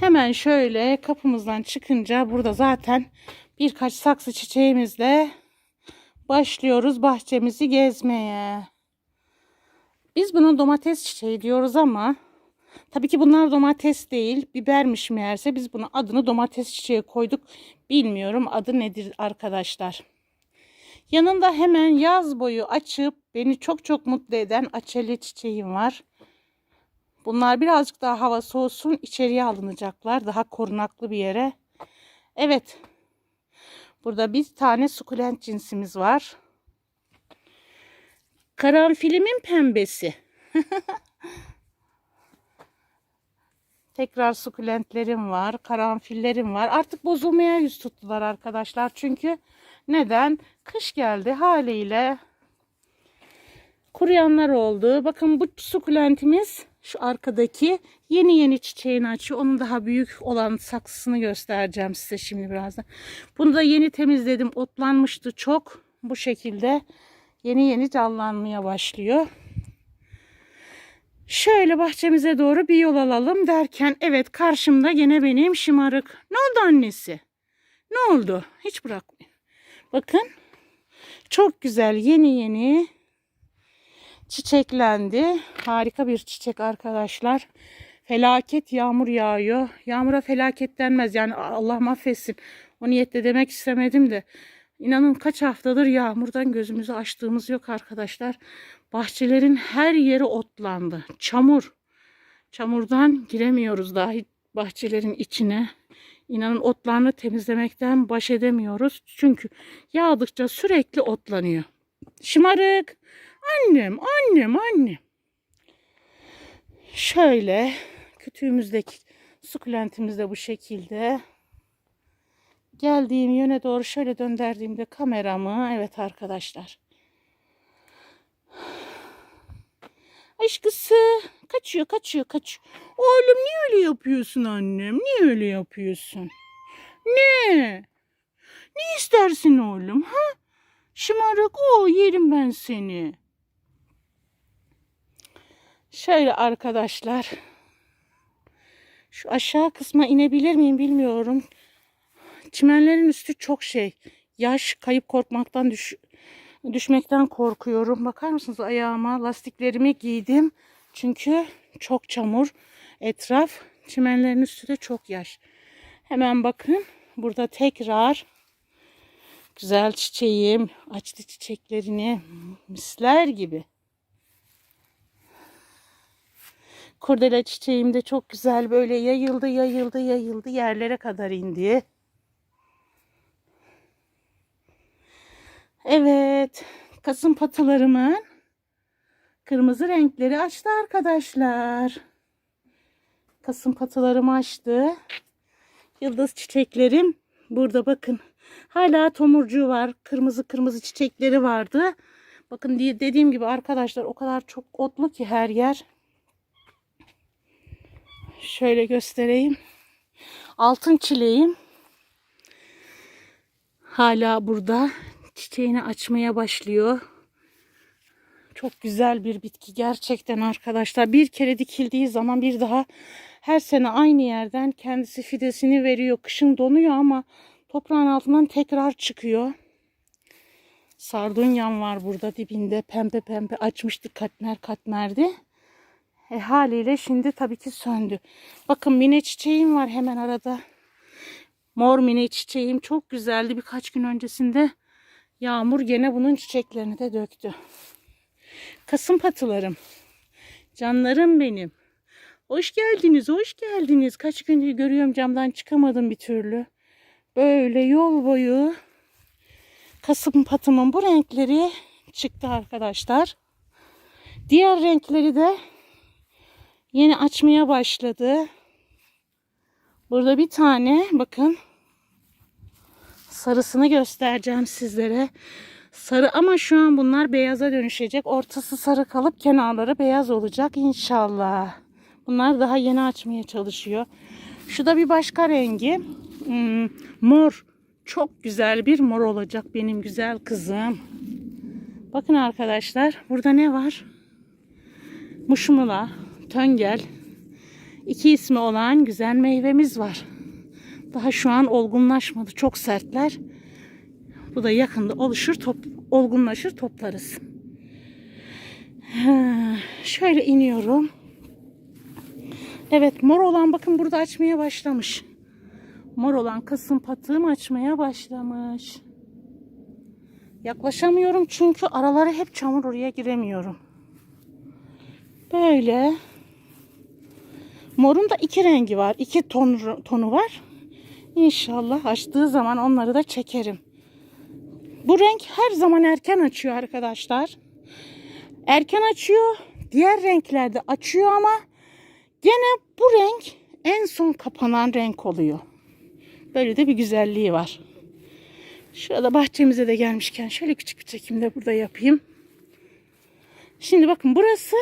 Hemen şöyle kapımızdan çıkınca burada zaten birkaç saksı çiçeğimizle başlıyoruz bahçemizi gezmeye. Biz buna domates çiçeği diyoruz ama tabii ki bunlar domates değil, bibermiş meğerse biz buna adını domates çiçeği koyduk. Bilmiyorum adı nedir arkadaşlar. Yanında hemen yaz boyu açıp beni çok çok mutlu eden açeli çiçeğim var. Bunlar birazcık daha hava soğusun içeriye alınacaklar. Daha korunaklı bir yere. Evet. Burada bir tane sukulent cinsimiz var. Karanfilimin pembesi. Tekrar sukulentlerim var. Karanfillerim var. Artık bozulmaya yüz tuttular arkadaşlar. Çünkü neden? Kış geldi haliyle kuruyanlar oldu. Bakın bu sukulentimiz şu arkadaki yeni yeni çiçeğini açıyor. Onun daha büyük olan saksısını göstereceğim size şimdi birazdan. Bunu da yeni temizledim. Otlanmıştı çok. Bu şekilde yeni yeni canlanmaya başlıyor. Şöyle bahçemize doğru bir yol alalım derken evet karşımda gene benim şımarık. Ne oldu annesi? Ne oldu? Hiç bırakmayın. Bakın çok güzel yeni yeni çiçeklendi. Harika bir çiçek arkadaşlar. Felaket yağmur yağıyor. Yağmura felaket denmez. Yani Allah mahvetsin. O niyetle demek istemedim de. İnanın kaç haftadır yağmurdan gözümüzü açtığımız yok arkadaşlar. Bahçelerin her yeri otlandı. Çamur. Çamurdan giremiyoruz dahi bahçelerin içine. İnanın otlarını temizlemekten baş edemiyoruz. Çünkü yağdıkça sürekli otlanıyor. Şımarık. Annem, annem, annem. Şöyle kütüğümüzdeki sukulentimiz de bu şekilde. Geldiğim yöne doğru şöyle döndürdüğümde kameramı evet arkadaşlar. Aşkısı kaçıyor kaçıyor kaçıyor. Oğlum niye öyle yapıyorsun annem? Niye öyle yapıyorsun? Ne? Ne istersin oğlum ha? Şımarık o yerim ben seni. Şöyle arkadaşlar. Şu aşağı kısma inebilir miyim bilmiyorum. Çimenlerin üstü çok şey. Yaş kayıp korkmaktan düş düşmekten korkuyorum. Bakar mısınız ayağıma lastiklerimi giydim. Çünkü çok çamur. Etraf çimenlerin üstü de çok yaş. Hemen bakın burada tekrar güzel çiçeğim açtı çiçeklerini misler gibi. Kurdele çiçeğim de çok güzel böyle yayıldı yayıldı yayıldı yerlere kadar indi. Evet kasım patılarımın kırmızı renkleri açtı arkadaşlar. Kasım patılarımı açtı. Yıldız çiçeklerim burada bakın. Hala tomurcuğu var. Kırmızı kırmızı çiçekleri vardı. Bakın dediğim gibi arkadaşlar o kadar çok otlu ki her yer. Şöyle göstereyim. Altın çileğim hala burada çiçeğini açmaya başlıyor. Çok güzel bir bitki gerçekten arkadaşlar. Bir kere dikildiği zaman bir daha her sene aynı yerden kendisi fidesini veriyor. Kışın donuyor ama toprağın altından tekrar çıkıyor. Sardunyam var burada dibinde pembe pembe açmıştı katmer katmerdi. E, haliyle şimdi tabii ki söndü. Bakın mine çiçeğim var hemen arada. Mor mine çiçeğim çok güzeldi. Birkaç gün öncesinde yağmur gene bunun çiçeklerini de döktü. Kasım patılarım. Canlarım benim. Hoş geldiniz, hoş geldiniz. Kaç gündür görüyorum camdan çıkamadım bir türlü. Böyle yol boyu kasım patımın bu renkleri çıktı arkadaşlar. Diğer renkleri de yeni açmaya başladı. Burada bir tane bakın sarısını göstereceğim sizlere. Sarı ama şu an bunlar beyaza dönüşecek. Ortası sarı kalıp kenarları beyaz olacak inşallah. Bunlar daha yeni açmaya çalışıyor. Şu da bir başka rengi. Hmm, mor. Çok güzel bir mor olacak benim güzel kızım. Bakın arkadaşlar burada ne var? Muşmula, töngel. İki ismi olan güzel meyvemiz var. Daha şu an olgunlaşmadı. Çok sertler. Bu da yakında oluşur, top, olgunlaşır, toplarız. Ha, şöyle iniyorum. Evet, mor olan bakın burada açmaya başlamış. Mor olan kısım patığım açmaya başlamış. Yaklaşamıyorum çünkü araları hep çamur oraya giremiyorum. Böyle. Morun da iki rengi var. iki ton, tonu var. İnşallah açtığı zaman onları da çekerim. Bu renk her zaman erken açıyor arkadaşlar. Erken açıyor. Diğer renklerde açıyor ama gene bu renk en son kapanan renk oluyor. Böyle de bir güzelliği var. Şurada bahçemize de gelmişken şöyle küçük bir çekim de burada yapayım. Şimdi bakın burası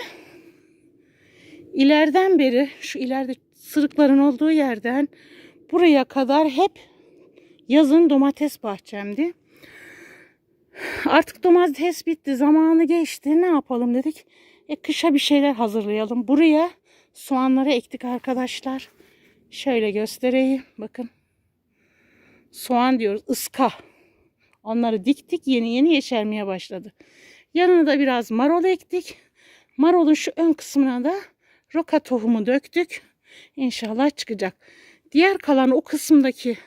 ileriden beri şu ileride sırıkların olduğu yerden buraya kadar hep yazın domates bahçemdi. Artık domates bitti. Zamanı geçti. Ne yapalım dedik. E, kışa bir şeyler hazırlayalım. Buraya soğanları ektik arkadaşlar. Şöyle göstereyim. Bakın. Soğan diyoruz. ıska. Onları diktik. Yeni yeni yeşermeye başladı. Yanına da biraz marul ektik. Marulun şu ön kısmına da roka tohumu döktük. İnşallah çıkacak. Diğer kalan o kısımdaki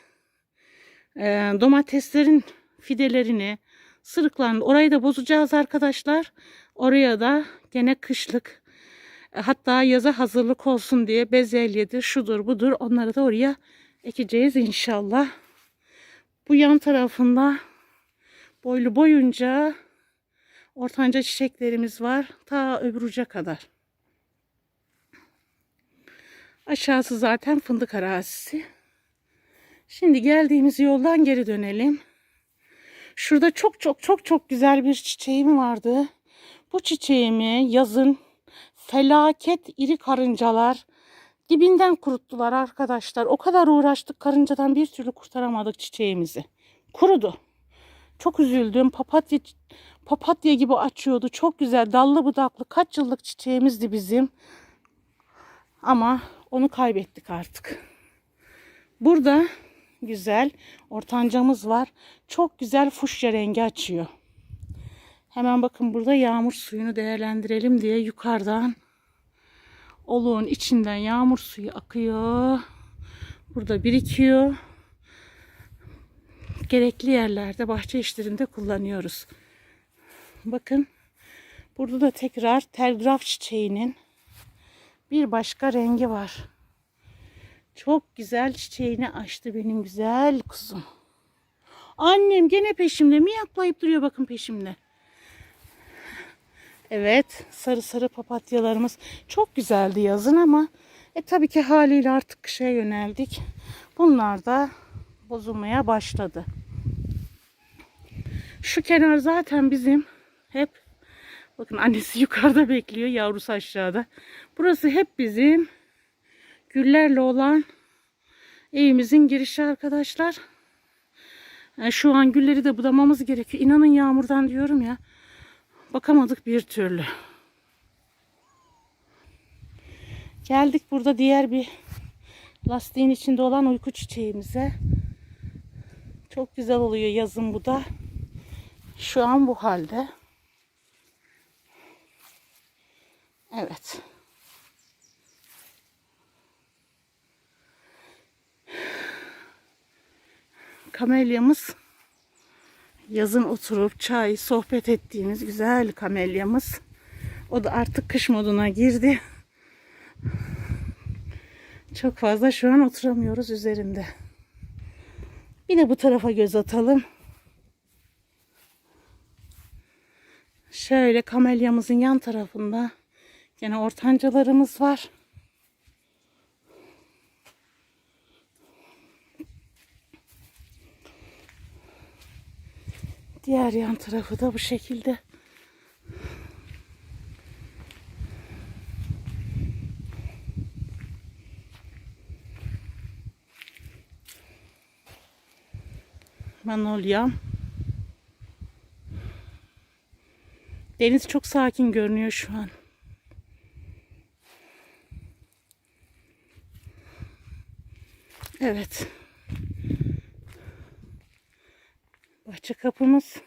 e, domateslerin fidelerini, sırıklarını orayı da bozacağız arkadaşlar. Oraya da gene kışlık e, hatta yaza hazırlık olsun diye bezelyedir, şudur budur onları da oraya ekeceğiz inşallah. Bu yan tarafında boylu boyunca ortanca çiçeklerimiz var. Ta öbür uca kadar. Aşağısı zaten fındık arazisi. Şimdi geldiğimiz yoldan geri dönelim. Şurada çok çok çok çok güzel bir çiçeğim vardı. Bu çiçeğimi yazın felaket iri karıncalar dibinden kuruttular arkadaşlar. O kadar uğraştık karıncadan bir türlü kurtaramadık çiçeğimizi. Kurudu. Çok üzüldüm. Papatya papatya gibi açıyordu. Çok güzel dallı budaklı kaç yıllık çiçeğimizdi bizim. Ama onu kaybettik artık. Burada güzel ortancamız var. Çok güzel fuşya rengi açıyor. Hemen bakın burada yağmur suyunu değerlendirelim diye yukarıdan oluğun içinden yağmur suyu akıyor. Burada birikiyor. Gerekli yerlerde bahçe işlerinde kullanıyoruz. Bakın burada da tekrar telgraf çiçeğinin bir başka rengi var. Çok güzel çiçeğini açtı benim güzel kuzum. Annem gene peşimde. Miyaklayıp duruyor bakın peşimde. Evet sarı sarı papatyalarımız çok güzeldi yazın ama e tabii ki haliyle artık kışa yöneldik. Bunlar da bozulmaya başladı. Şu kenar zaten bizim hep bakın annesi yukarıda bekliyor yavrusu aşağıda. Burası hep bizim güllerle olan evimizin girişi arkadaşlar. Yani şu an gülleri de budamamız gerekiyor. İnanın yağmurdan diyorum ya. Bakamadık bir türlü. Geldik burada diğer bir lastiğin içinde olan uyku çiçeğimize. Çok güzel oluyor yazın bu da. Şu an bu halde. Evet. Kamelyamız yazın oturup çay, sohbet ettiğimiz güzel kamelyamız. O da artık kış moduna girdi. Çok fazla şu an oturamıyoruz üzerinde. Bir de bu tarafa göz atalım. Şöyle kamelyamızın yan tarafında yine ortancalarımız var. Diğer yan tarafı da bu şekilde. Manolyam. Deniz çok sakin görünüyor şu an. Evet. Bahçe kapımız.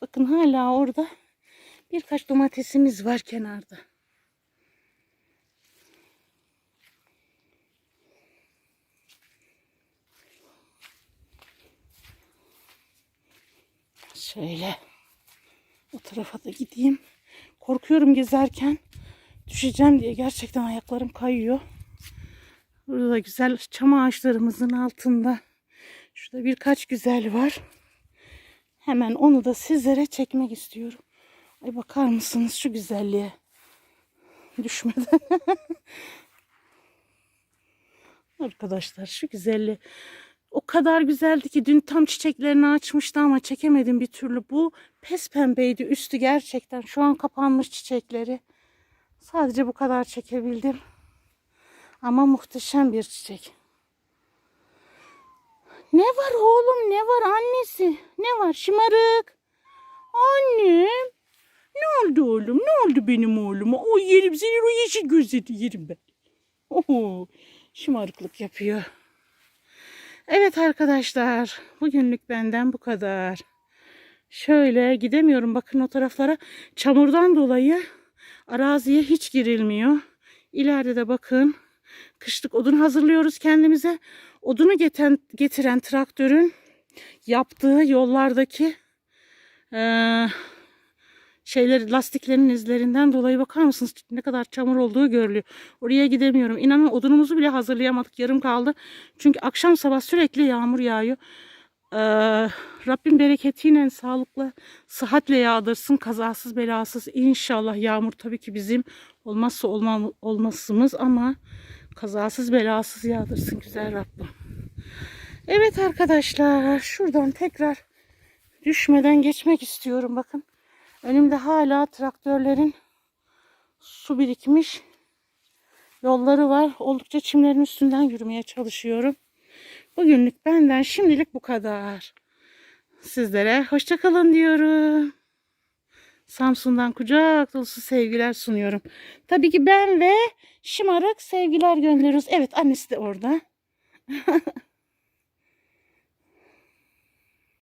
Bakın hala orada birkaç domatesimiz var kenarda. Şöyle o tarafa da gideyim. Korkuyorum gezerken düşeceğim diye gerçekten ayaklarım kayıyor. Burada da güzel çam ağaçlarımızın altında. Şurada birkaç güzel var. Hemen onu da sizlere çekmek istiyorum. Ay bakar mısınız şu güzelliğe? Düşmeden. Arkadaşlar şu güzelliği. O kadar güzeldi ki dün tam çiçeklerini açmıştı ama çekemedim bir türlü. Bu pes pembeydi üstü gerçekten. Şu an kapanmış çiçekleri. Sadece bu kadar çekebildim. Ama muhteşem bir çiçek. Ne var oğlum ne var annesi? Ne var şımarık? Annem. Ne oldu oğlum? Ne oldu benim oğluma? O yerim senin o yeşil gözleri yerim ben. Oho, şımarıklık yapıyor. Evet arkadaşlar, bugünlük benden bu kadar. Şöyle gidemiyorum bakın o taraflara. Çamurdan dolayı araziye hiç girilmiyor. İleride de bakın kışlık odun hazırlıyoruz kendimize. Odunu getiren, getiren traktörün yaptığı yollardaki eee şeyleri lastiklerin izlerinden dolayı bakar mısınız ne kadar çamur olduğu görülüyor. Oraya gidemiyorum. İnanın odunumuzu bile hazırlayamadık. Yarım kaldı. Çünkü akşam sabah sürekli yağmur yağıyor. Ee, Rabbim bereketiyle sağlıkla, sıhhatle yağdırsın. Kazasız belasız inşallah yağmur tabii ki bizim olmazsa olma, olmazımız ama kazasız belasız yağdırsın güzel Rabbim. Evet arkadaşlar şuradan tekrar düşmeden geçmek istiyorum bakın. Önümde hala traktörlerin su birikmiş yolları var. Oldukça çimlerin üstünden yürümeye çalışıyorum. Bugünlük benden şimdilik bu kadar. Sizlere hoşçakalın diyorum. Samsun'dan kucak dolusu sevgiler sunuyorum. Tabii ki ben ve şımarık sevgiler gönderiyoruz. Evet annesi de orada.